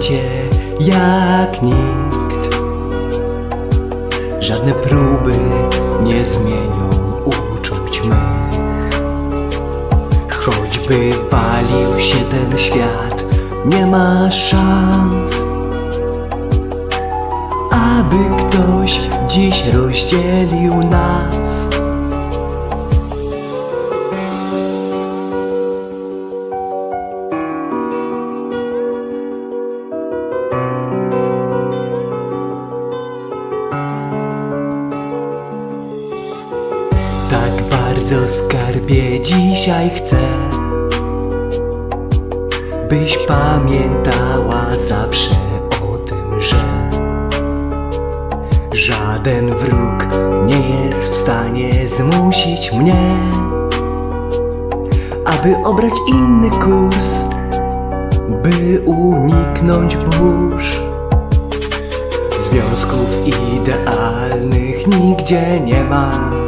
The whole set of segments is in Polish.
Cię jak nikt. Żadne próby nie zmienią uczuć mych. Choćby palił się ten świat, nie ma szans, aby ktoś dziś rozdzielił nas. Bardzo skarbie dzisiaj chcę, byś pamiętała zawsze o tym, że żaden wróg nie jest w stanie zmusić mnie, aby obrać inny kurs, by uniknąć burz. Związków idealnych nigdzie nie ma.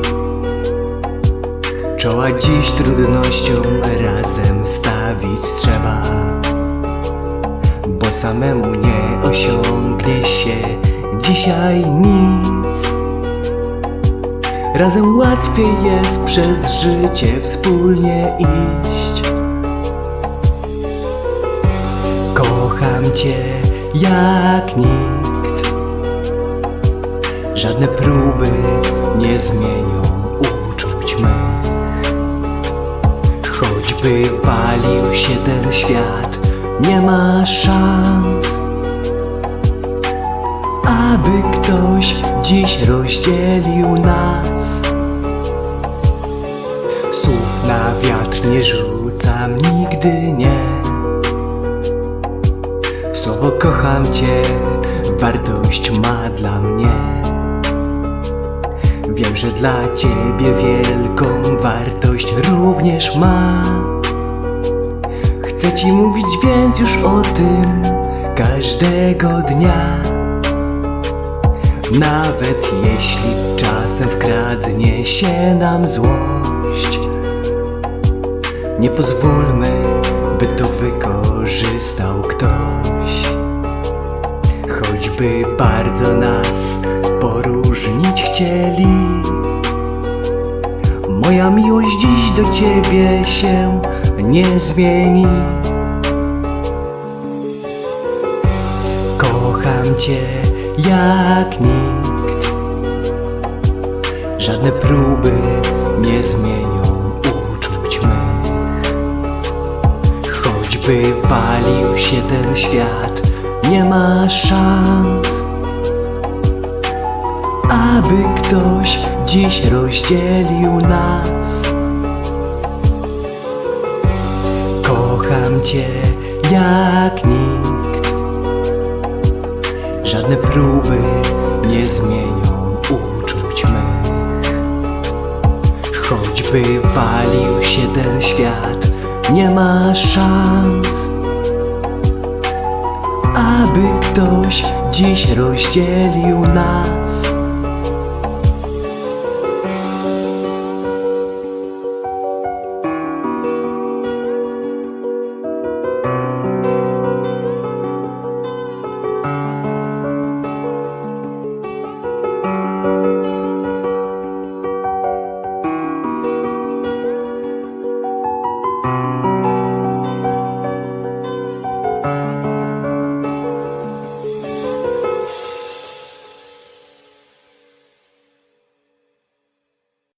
Czoła dziś trudnościom razem stawić trzeba Bo samemu nie osiągnie się dzisiaj nic. Razem łatwiej jest przez życie wspólnie iść. Kocham Cię jak nikt. Żadne próby nie zmienią Choćby palił się ten świat, nie ma szans, aby ktoś dziś rozdzielił nas. Słów na wiatr nie rzucam nigdy nie. Słowo kocham Cię, wartość ma dla mnie. Wiem, że dla Ciebie wielką wartość również ma. Chcę Ci mówić więc już o tym każdego dnia. Nawet jeśli czasem wkradnie się nam złość, nie pozwólmy, by to wykorzystał ktoś. Choćby bardzo nas poróżnić chcieli Moja miłość dziś do ciebie się nie zmieni Cię jak nikt. Żadne próby nie zmienią uczuć mych Choćby palił się ten świat, nie ma szans, aby ktoś dziś rozdzielił nas. Kocham Cię jak nikt, żadne próby nie zmienią uczuć mych. Choćby palił się ten świat, nie ma szans, aby ktoś dziś rozdzielił nas.